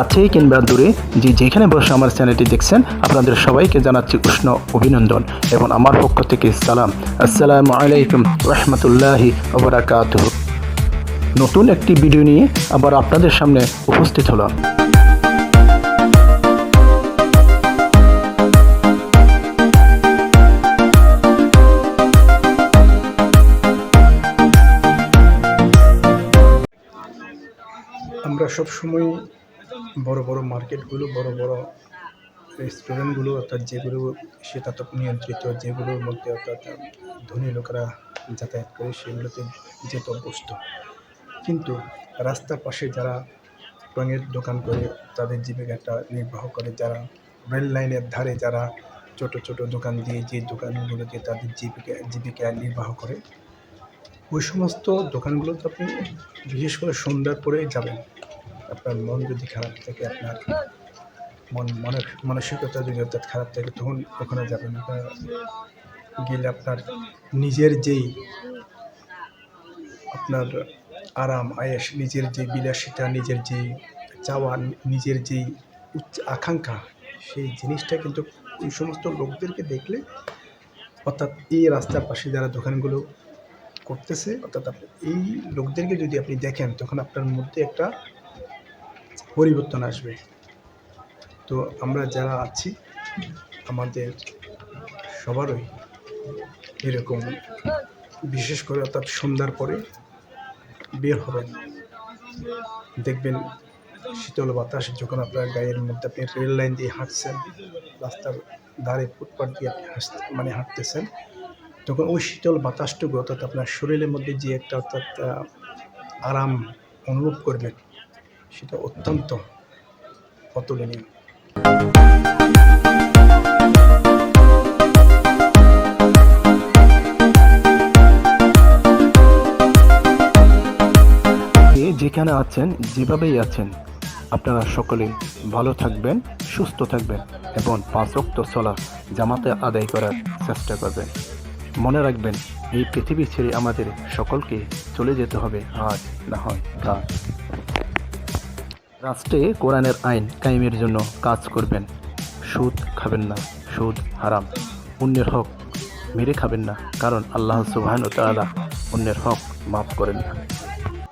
কাছেই কিংবা দূরে যে যেখানে বসে আমার চ্যানেলটি দেখছেন, আপনাদের সবাইকে জানাচ্ছি উষ্ণ অভিনন্দন এবং আমার পক্ষ থেকে সালাম। আসসালামু আলাইকুম রহমতুল্লাহি ওবরাকাত নতুন একটি ভিডিও নিয়ে আবার আপনাদের সামনে উপস্থিত হলাম। আমরা সব সময় বড় বড় মার্কেটগুলো, বড় বড় রেস্টুরেন্টগুলো, অর্থাৎ যেগুলো শীতাতপ নিয়ন্ত্রিত, যেগুলোর মধ্যে অর্থাৎ ধনী লোকেরা যাতায়াত করে সেগুলোতে যেত অভ্যস্ত। কিন্তু রাস্তার পাশে যারা রঙের দোকান করে, তাদের জীবিকাটা নির্বাহ করে, যারা রেল লাইনের ধারে যারা ছোট ছোট দোকান দিয়ে যে দোকানগুলোতে তাদের জীবিকা জীবিকা নির্বাহ করে, ওই সমস্ত দোকানগুলোতে আপনি বিশেষ করে সন্ধ্যার পরে যাবেন। আপনার মন যদি খারাপ থাকে, আপনার মন, মনের মানসিকতা যদি অর্থাৎ খারাপ থাকে, তখন ওখানে যাবেন গেলে আপনার নিজের যেই আপনার আরাম আয়েস নিজের যে বিলাসিতা, নিজের যে চাওয়া, নিজের যেই উচ্চ আকাঙ্ক্ষা, সেই জিনিসটা কিন্তু ওই সমস্ত লোকদেরকে দেখলে, অর্থাৎ এই রাস্তার পাশে যারা দোকানগুলো করতেছে, অর্থাৎ এই লোকদেরকে যদি আপনি দেখেন, তখন আপনার মধ্যে একটা পরিবর্তন আসবে। তো আমরা যারা আছি, আমাদের সবারই এরকম বিশেষ করে অর্থাৎ সন্ধ্যার পরে বের হবেন। দেখবেন শীতল বাতাস যখন আপনার গায়ের মধ্যে আপনি রেল লাইন দিয়ে হাঁটছেন, রাস্তার ধারে ফুটপাথ দিয়ে আপনি মানে হাঁটতেছেন, তখন ওই শীতল বাতাসটুকু অর্থাৎ আপনার শরীরের মধ্যে যে একটা অর্থাৎ আরাম অনুভব করবেন। সেটা অত্যন্ত অতুলনীয়। যেখানে আছেন, যেভাবেই আছেন, আপনারা সকলে ভালো থাকবেন, সুস্থ থাকবেন এবং পাঁচ রক্ত চলা জামাতে আদায় করার চেষ্টা করবেন। মনে রাখবেন, এই পৃথিবী ছেড়ে আমাদের সকলকে চলে যেতে হবে, আজ না হয় কাল। রাষ্ট্রে কোরআনের আইন কায়েমের জন্য কাজ করবেন। সুদ খাবেন না, সুদ হারাম। অন্যের হক মেরে খাবেন না, কারণ আল্লাহ সুবাহন তালা অন্যের হক মাফ করেন না।